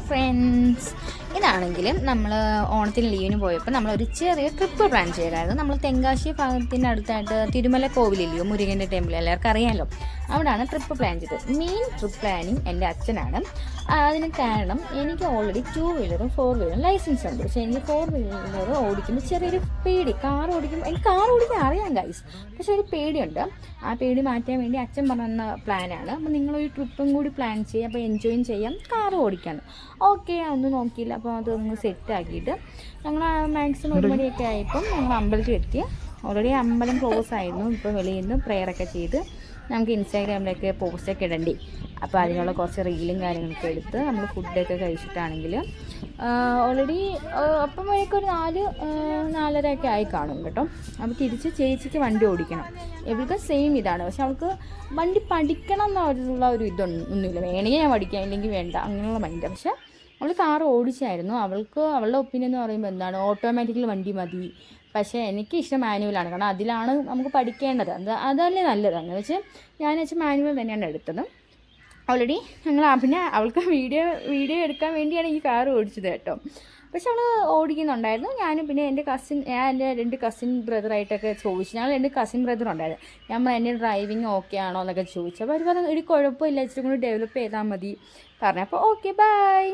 friends. ഇതാണെങ്കിലും നമ്മൾ ഓണത്തിന് ലീവിന് പോയപ്പോൾ നമ്മൾ ഒരു ചെറിയ ട്രിപ്പ് പ്ലാൻ ചെയ്തായിരുന്നു. നമ്മൾ തെങ്കാശി ഭാഗത്തിന്റെ അടുത്തായിട്ട് തിരുമല കോവിലില്ലയോ മുരുകന്റെ ടെമ്പിൾ എല്ലാവർക്കും അറിയാമല്ലോ അവിടെയാണ് ട്രിപ്പ് പ്ലാൻ ചെയ്തത്. മെയിൻ ട്രിപ്പ് പ്ലാനിങ് എന്റെ അച്ഛനാണ്. അതിന് കാരണം എനിക്ക് ഓൾറെഡി ടു വീലറും ഫോർ വീലറും ലൈസൻസ് ഉണ്ട്. പക്ഷേ എനിക്ക് ഫോർ വീലർ ഓടിക്കുമ്പോൾ ചെറിയൊരു പേടി. കാർ ഓടിക്കുമ്പോൾ എനിക്ക് കാർ ഓടിക്കാൻ അറിയാം ഗൈസ് പക്ഷെ ഒരു പേടിയുണ്ട്. ആ പേടി മാറ്റാൻ വേണ്ടി അച്ഛൻ പറഞ്ഞ പ്ലാനാണ് അപ്പോൾ നിങ്ങളൊരു ട്രിപ്പും കൂടി പ്ലാൻ ചെയ്യുക അപ്പോൾ എൻജോയും ചെയ്യാം. കാർ ഓടിക്കാൻ ഓക്കെ ഒന്നും നോക്കിയില്ല. അപ്പോൾ അതൊന്ന് സെറ്റ് ആക്കിയിട്ട് ഞങ്ങൾ മാക്സിമം ഒരു മണിയൊക്കെ ആയപ്പം ഞങ്ങൾ അമ്പലത്തിൽ എത്തി. ഓൾറെഡി അമ്പലം ക്ലോസ് ആയിരുന്നു. ഇപ്പോൾ വെളിയിൽ നിന്ന് പ്രെയറൊക്കെ ചെയ്ത് നമുക്ക് ഇൻസ്റ്റാഗ്രാമിലൊക്കെ പോസ്റ്റൊക്കെ ഇടണ്ടി. അപ്പോൾ അതിനുള്ള കുറച്ച് റീലും കാര്യങ്ങളൊക്കെ എടുത്ത് നമ്മൾ ഫുഡൊക്കെ കഴിച്ചിട്ടാണെങ്കിൽ ഓൾറെഡി അപ്പം വഴിയൊക്കെ ഒരു നാല് നാലര ഒക്കെ ആയി കാണും കേട്ടോ. അപ്പോൾ തിരിച്ച് ചേച്ചിക്ക് വണ്ടി ഓടിക്കണം. എവിടെ സെയിം ഇതാണ്. പക്ഷെ അവൾക്ക് വണ്ടി പഠിക്കണം എന്നുള്ള ഒരു ഇതൊന്നും ഒന്നുമില്ല. വേണമെങ്കിൽ ഞാൻ പഠിക്കാം ഇല്ലെങ്കിൽ വേണ്ട. അങ്ങനെയുള്ള മൈൻഡ് പക്ഷെ അവൾ കാർ ഓടിച്ചായിരുന്നു. അവൾക്ക് അവളുടെ ഒപ്പീനിയൻ എന്ന് പറയുമ്പോൾ എന്താണ്? ഓട്ടോമാറ്റിക്കൽ വണ്ടി മതി. പക്ഷേ എനിക്ക് ഇഷ്ടം മാനുവലാണ് കാരണം അതിലാണ് നമുക്ക് പഠിക്കേണ്ടത്. അത് അതല്ലേ നല്ലത്. എന്ന് വെച്ചാൽ ഞാൻ വെച്ചാൽ മാനുവൽ തന്നെയാണ് എടുത്തത്. ഓൾറെഡി ഞങ്ങൾ പിന്നെ അവൾക്ക് വീഡിയോ വീഡിയോ എടുക്കാൻ വേണ്ടിയാണ് ഈ കാർ ഓടിച്ചത് കേട്ടോ. പക്ഷെ അവൾ ഓടിക്കുന്നുണ്ടായിരുന്നു. ഞാനും പിന്നെ എന്റെ കസിൻ ഞാൻ എന്റെ രണ്ട് കസിൻ ബ്രദറായിട്ടൊക്കെ ചോദിച്ചു. ഞങ്ങൾ രണ്ട് കസിൻ ബ്രദർ ഉണ്ടായിരുന്നു. പറഞ്ഞു, എന്റെ ഡ്രൈവിങ് ഓക്കെ ആണോ എന്നൊക്കെ ചോദിച്ചു. അപ്പോൾ അവർ പറഞ്ഞു ഒരു കുഴപ്പമില്ല. ഇച്ചിരി കൂടി ഡെവലപ്പ് ചെയ്താൽ മതി. പറഞ്ഞു അപ്പോൾ ഓക്കെ ബൈ